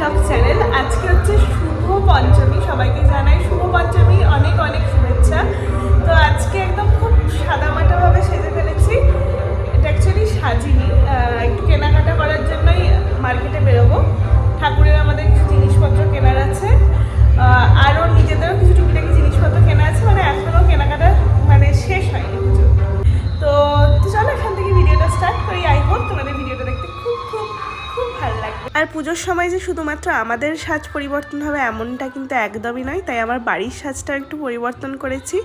Blog channel. আজকে হচ্ছে পুজোর সময় যে শুধুমাত্র আমাদের সাজ পরিবর্তন হবে এমনটা কিন্তু একদমই নয়। তাই আমার বাড়ির সাজটা একটু পরিবর্তন করেছি।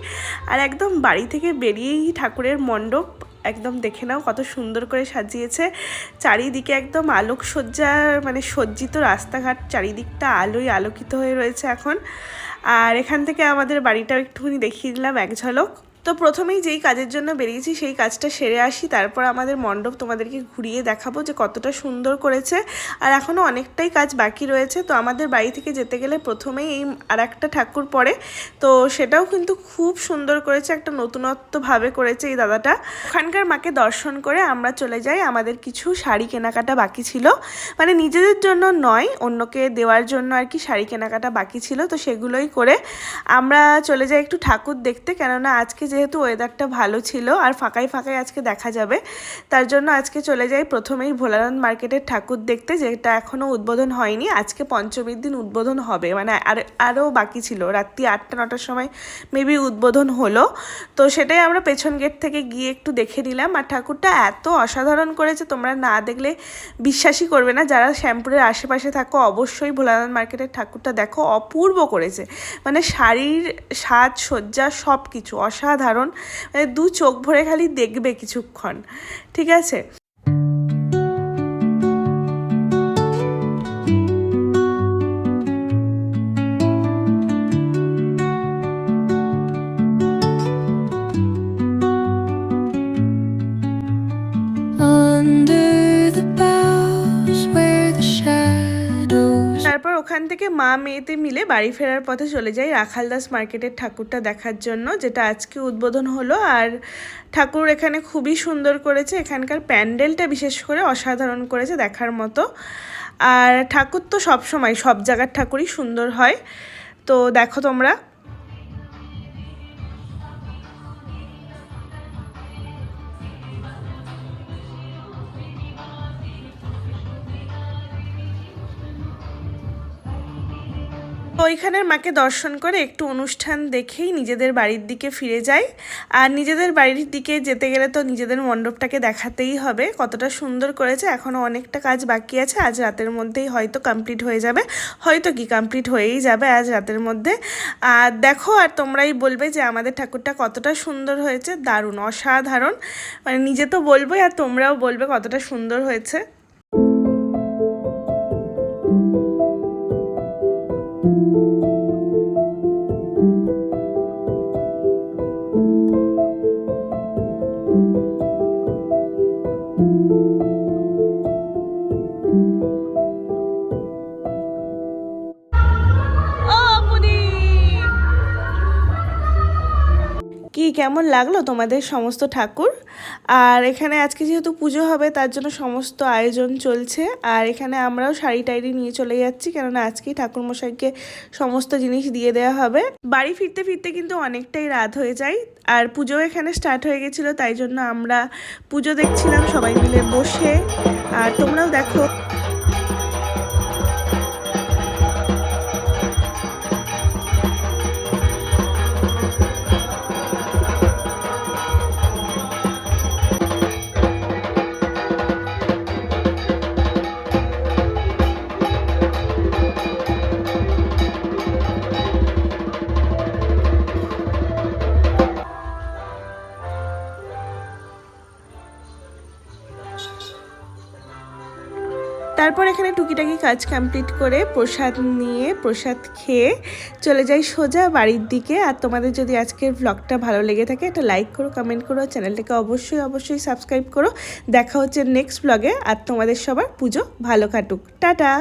আর একদম বাড়ি থেকে বেরিয়েই ঠাকুরের মণ্ডপ একদম দেখে নাও কত সুন্দর করে সাজিয়েছে। চারিদিকে একদম আলোকসজ্জার মানে সজ্জিত রাস্তাঘাট, চারিদিকটা আলোয় আলোকিত হয়ে রয়েছে এখন। আর এখান থেকে আমাদের বাড়িটাও একটুখানি দেখিয়ে দিলাম, এক ঝলক। তো প্রথমেই যেই কাজের জন্য বেরিয়েছি, সেই কাজটা সেরে আসি। তারপর আমাদের মণ্ডপ তোমাদেরকে ঘুরিয়ে দেখাবো যে কতটা সুন্দর করেছে। আর এখনও অনেকটাই কাজ বাকি রয়েছে। তো আমাদের বাড়ি থেকে যেতে গেলে প্রথমেই এই আর একটা ঠাকুর পড়ে। তো সেটাও কিন্তু খুব সুন্দর করেছে, একটা নতুনত্বভাবে করেছে এই দাদাটা। ওখানকার মাকে দর্শন করে আমরা চলে যাই। আমাদের কিছু শাড়ি কেনাকাটা বাকি ছিল। মানে নিজেদের জন্য নয়, অন্যকে দেওয়ার জন্য আর কি শাড়ি কেনাকাটা বাকি ছিল। তো সেগুলোই করে আমরা চলে যাই একটু ঠাকুর দেখতে। কেননা আজকে যেহেতু ওয়েদারটা ভালো ছিল আর ফাঁকাই ফাঁকাই আজকে দেখা যাবে, তার জন্য আজকে চলে যাই প্রথমেই ভোলানাথ মার্কেটের ঠাকুর দেখতে, যেটা এখনও উদ্বোধন হয়নি, আজকে পঞ্চমীর দিন উদ্বোধন হবে মানে আর আরও বাকি ছিল, রাত্রি আটটা নটার সময় মেবি উদ্বোধন হলো, তো সেটাই আমরা পেছন গেট থেকে গিয়ে একটু দেখে নিলাম, আর ঠাকুরটা এত অসাধারণ করেছে, তোমরা না দেখলে বিশ্বাসই করবে না, যারা শ্যাম্পুরের আশেপাশে থাকো অবশ্যই ভোলানাথ মার্কেটের ঠাকুরটা দেখো, অপূর্ব করেছে মানে শাড়ির সাজ সজ্জা সব কিছু অসাধারণ মানে দু চোখ ভরে খালি দেখবে কিছুক্ষণ ঠিক আছে? Under ওখান থেকে মা মেয়েতে মিলে বাড়ি ফেরার পথে চলে যাই রাখালদাস মার্কেটের ঠাকুরটা দেখার জন্য, যেটা আজকে উদ্বোধন হলো। আর ঠাকুর এখানে খুবই সুন্দর করেছে, এখানকার প্যান্ডেলটা বিশেষ করে অসাধারণ করেছে দেখার মতো। আর ঠাকুর তো সবসময়, সব জায়গার ঠাকুরই সুন্দর হয়। তো দেখো তোমরা ওইখানের মাকে দর্শন করে একটু অনুষ্ঠান দেখেই নিজেদের বাড়ির দিকে ফিরে যাই। আর নিজেদের বাড়ির দিকে যেতে গেলে তো নিজেদের মণ্ডপটাকে দেখাতেই হবে। কতটা সুন্দর করেছে, এখনও অনেকটা কাজ বাকি আছে। আজ রাতের মধ্যেই হয়তো কমপ্লিট হয়ে যাবে। হয়তো কি কমপ্লিট হয়েই যাবে আজ রাতের মধ্যে। আর দেখো, আর তোমরাই বলবে যে আমাদের ঠাকুরটা কতটা সুন্দর হয়েছে। দারুণ, অসাধারণ। মানে নিজে তো বলবোই আর তোমরাও বলবে কতটা সুন্দর হয়েছে। thank you. কি কেমন লাগল তোমাদের সমস্ত ঠাকুর? আর এখানে আজকে যেহেতু পুজো হবে, তার জন্য সমস্ত আয়োজন চলছে। আর এখানে আমরাও শাড়ি টাড়ি নিয়ে চলে যাচ্ছি, কেননা আজকেই ঠাকুরমশাইকে সমস্ত জিনিস দিয়ে দেওয়া হবে। বাড়ি ফিরতে ফিরতে কিন্তু অনেকটাই রাত হয়ে যায়, আর পুজো এখানে স্টার্ট হয়ে গেছিল, তাই জন্য আমরা পুজো দেখছিলাম সবাই মিলে বসে। আর তোমরাও দেখো তারপর এখানে টুকিটাকি কাজ কমপ্লিট করে প্রসাদ নিয়ে, প্রসাদ খেয়ে চলে যাই সোজা বাড়ির দিকে। আর তোমাদের যদি আজকের ব্লগটা ভালো লেগে থাকে, একটা লাইক করো কমেন্ট করো চ্যানেলটাকে অবশ্যই অবশ্যই সাবস্ক্রাইব করো। দেখা হচ্ছে নেক্সট ব্লগে আর তোমাদের সবার পুজো ভালো কাটুক। টাটা!